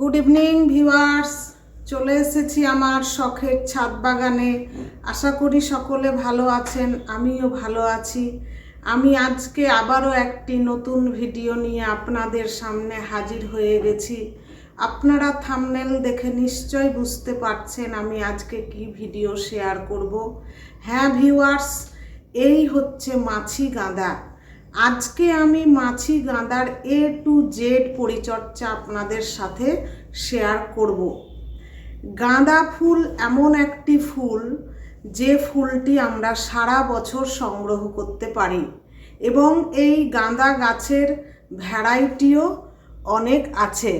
Good evening viewers চলে এসেছি আমার শখের ছাদ বাগানে। আশা করি সকলে ভালো আছেন, আমিও ভালো আছি। আমি আজকে আবারও একটি নতুন ভিডিও নিয়ে আপনাদের সামনে হাজির হয়ে গেছি। আপনারা থামনেল দেখে নিশ্চয় বুঝতে পারছেন আমি আজকে কি ভিডিও শেয়ার করব। হ্যাঁ ভিউয়ার্স এই হচ্ছে মাছি গাঁদা। আজকে আমি মাছি গাঁদার এ টু জেড পরিচর্যা আপনাদের সাথে শেয়ার করব। গাঁদা ফুল এমন একটি ফুল যে ফুলটি আমরা সারা বছর সংগ্রহ করতে পারি এবং এই গাঁদা গাছের ভ্যারাইটিও অনেক আছে।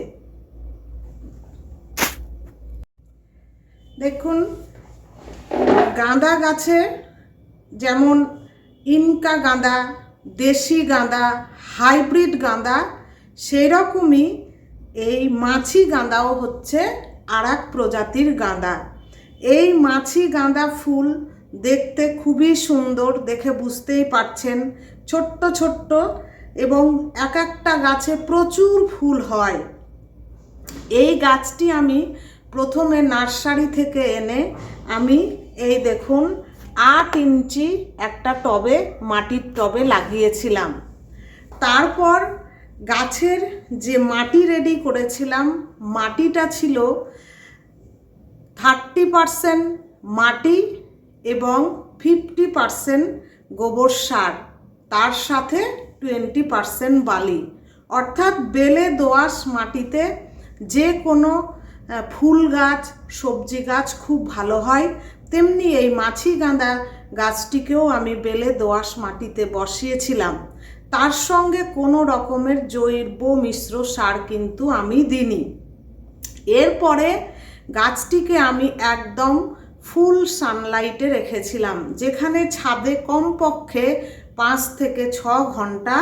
দেখুন, গাঁদা গাছে যেমন ইনকা গাঁদা দেশি গাঁদা, হাইব্রিড গাঁদা, সেই রকমই এই মাছি গাঁদাও হচ্ছে আর প্রজাতির গাঁদা। এই মাছি গাঁদা ফুল দেখতে খুবই সুন্দর, দেখে বুঝতেই পারছেন। ছোট্ট ছোট্ট এবং এক একটা গাছে প্রচুর ফুল হয়। এই গাছটি আমি প্রথমে নার্সারি থেকে এনে আমি এই দেখুন আট ইঞ্চি একটা টবে, মাটির টবে লাগিয়েছিলাম। তারপর গাছের যে মাটি রেডি করেছিলাম, মাটিটা ছিল থার্টি পারসেন্ট মাটি এবং ফিফটি পারসেন্ট গোবর সার, তার সাথে টোয়েন্টি পারসেন্ট বালি। অর্থাৎ বেলে দোআঁশ মাটিতে যে কোনো ফুল গাছ, সবজি গাছ খুব ভালো হয়। তেমনি এই মাছি গাঁদা গাছটিকেও আমি বেলে দোআঁশ মাটিতে বসিয়েছিলাম। তার সঙ্গে কোনো রকমের জৈব মিশ্র সার কিন্তু আমি দিইনি। এরপরে গাছটিকে আমি একদম ফুল সানলাইটে রেখেছিলাম, যেখানে ছাদে কমপক্ষে পাঁচ থেকে ছ ঘণ্টা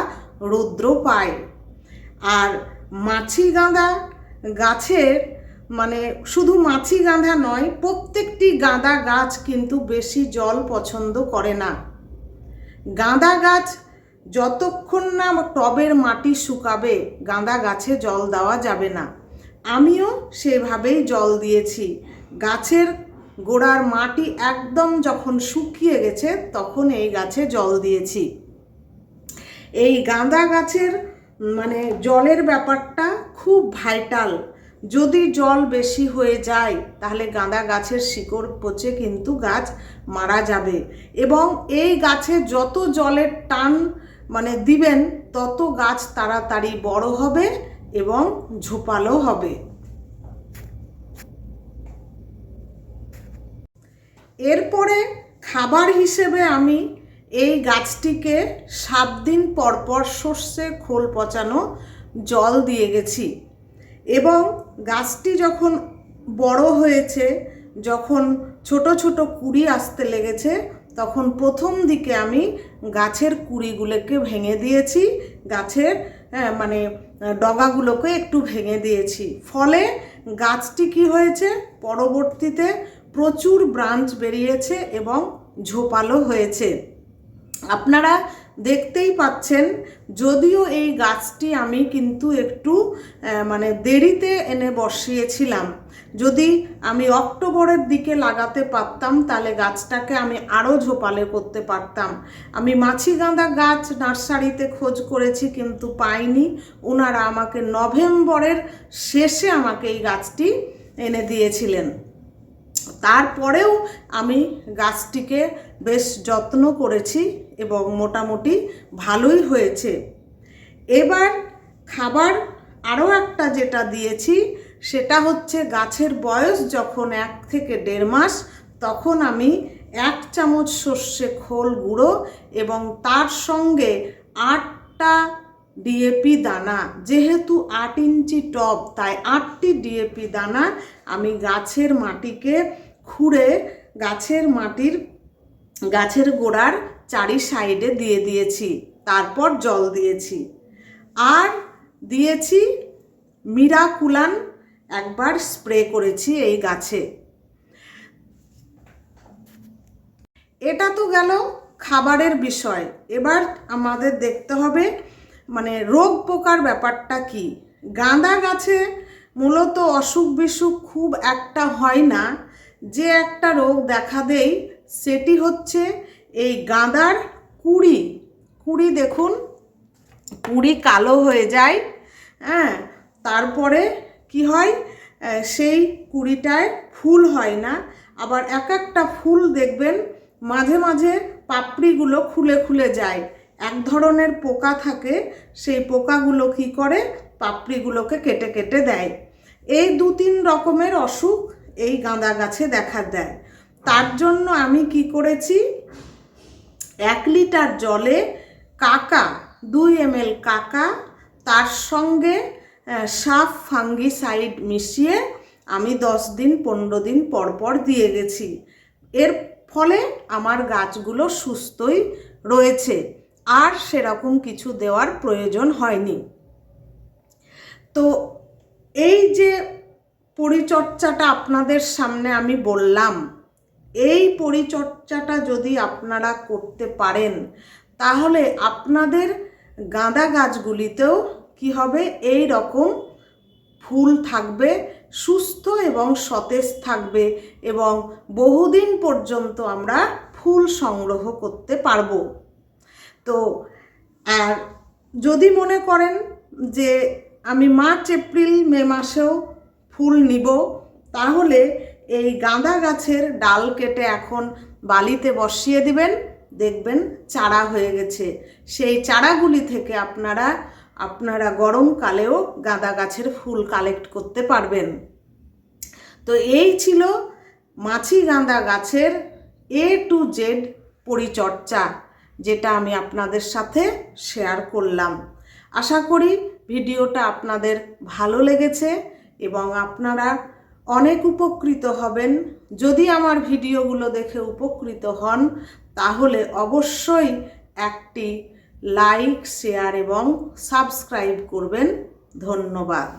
রৌদ্র পায়। আর মাছি গাঁদা গাছের মানে শুধু মাছি গাঁদা নয়, প্রত্যেকটি গাঁদা গাছ কিন্তু বেশি জল পছন্দ করে না। গাঁদা গাছ যতক্ষণ না টবের মাটি শুকাবে, গাঁদা গাছে জল দেওয়া যাবে না। আমিও সেভাবেই জল দিয়েছি। গাছের গোড়ার মাটি একদম যখন শুকিয়ে গেছে, তখন এই গাছে জল দিয়েছি। এই গাঁদা গাছের মানে জলের ব্যাপারটা খুব ভাইটাল। যদি জল বেশি হয়ে যায়, তাহলে গাঁদা গাছের শিকড় পচে কিন্তু গাছ মারা যাবে। এবং এই গাছে যত জলের টান মানে দিবেন, তত গাছ তাড়াতাড়ি বড় হবে এবং ঝোপালো হবে। এরপরে খাবার হিসেবে আমি এই গাছটিকে সাত দিন পর পর সর্ষে খোল পচানো জল দিয়ে গেছি। এবং গাছটি যখন বড় হয়েছে, যখন ছোট ছোট কুড়ি আসতে লেগেছে, তখন প্রথম দিকে আমি গাছের কুড়িগুলোকে ভেঙে দিয়েছি, গাছের মানে ডগাগুলোকে একটু ভেঙে দিয়েছি। ফলে গাছটি কি হয়েছে? পরবর্তীতে প্রচুর ব্রাঞ্চ বেরিয়েছে এবং ঝোপালো হয়েছে। আপনারা দেখতেই পাচ্ছেন, যদিও এই গাছটি আমি কিন্তু একটু মানে দেরিতে এনে বসিয়েছিলাম। যদি আমি অক্টোবরের দিকে লাগাতে পারতাম, তাহলে গাছটাকে আমি আরও ঝোপালে করতে পারতাম। আমি মাছি গাঁদা গাছ নার্সারিতে খোঁজ করেছি, কিন্তু পাইনি। ওনারা আমাকে নভেম্বরের শেষে আমাকে এই গাছটি এনে দিয়েছিলেন। তারপরেও আমি গাছটিকে বেশ যত্ন করেছি এবং মোটামুটি ভালোই হয়েছে। এবার খাবার আরও একটা যেটা দিয়েছি, সেটা হচ্ছে গাছের বয়স যখন এক থেকে দেড় মাস, তখন আমি এক চামচ সর্ষে খোল গুঁড়ো এবং তার সঙ্গে আটটা ডিএপি দানা। যেহেতু আট ইঞ্চি টব, তাই আটটি ডিএপি দানা আমি গাছের মাটিকে খুঁড়ে গাছের মাটির, গাছের গোড়ার চারি সাইডে দিয়ে দিয়েছি, তারপর জল দিয়েছি। আর দিয়েছি মিরাকুলান একবার স্প্রে করেছি এই গাছে। এটা তো গেল খাবারের বিষয়। এবার আমাদের দেখতে হবে মানে রোগ পোকার ব্যাপারটা কি? গাঁদা গাছে মূলত অসুখ বিসুখ খুব একটা হয় না। যে একটা রোগ দেখা দেয় সেটি হচ্ছে এই গাঁদার কুড়ি। কুড়ি দেখুন, কুড়ি কালো হয়ে যায় হ্যাঁ তারপরে কি হয় সেই কুড়িটায় ফুল হয় না। আবার এক একটা ফুল দেখবেন, মাঝে মাঝে পাপড়িগুলো খুলে খুলে যায়। এক ধরনের পোকা থাকে, সেই পোকাগুলো কি করে, পাপড়িগুলোকে কেটে কেটে দেয়। এই দু তিন রকমের অসুখ এই গাঁদা গাছে দেখা দেয়। তার জন্য আমি কি করেছি? এক লিটার জলে কাকা, দুই এম কাকা, তার সঙ্গে সাফ ফাঙ্গিসাইড মিশিয়ে আমি দশ দিন, পনেরো দিন পর পর দিয়ে গেছি। এর ফলে আমার গাছগুলো সুস্থই রয়েছে। আর সেরকম কিছু দেওয়ার প্রয়োজন হয়নি। তো এই যে পরিচর্যাটা আপনাদের সামনে আমি বললাম। এই পরিচর্যাটা যদি আপনারা করতে পারেন, তাহলে আপনাদের গাঁদা গাছগুলিতেও কি হবে? এই রকম ফুল থাকবে, সুস্থ এবং সতেজ থাকবে এবং বহুদিন পর্যন্ত আমরা ফুল সংগ্রহ করতে পারব। তো, আর যদি মনে করেন যে আমি মার্চ, এপ্রিল, মে মাসেও ফুল নিব। তাহলে এই গাঁদা গাছের ডাল কেটে এখন বালিতে বসিয়ে দিবেন। দেখবেন চারা হয়ে গেছে। সেই চারাগুলি থেকে আপনারা আপনারা গরমকালেও গাঁদা গাছের ফুল কালেক্ট করতে পারবেন। তো এই ছিল মাছি গাঁদা গাছের এ টু জেড পরিচর্চা যেটা আমি আপনাদের সাথে শেয়ার করলাম। আশা করি ভিডিওটা আপনাদের ভালো লেগেছে। এবং আপনারা অনেক উপকৃত হবেন। যদি আমার ভিডিওগুলো দেখে উপকৃত হন, তাহলে অবশ্যই একটি লাইক, শেয়ার এবং সাবস্ক্রাইব করবেন। ধন্যবাদ।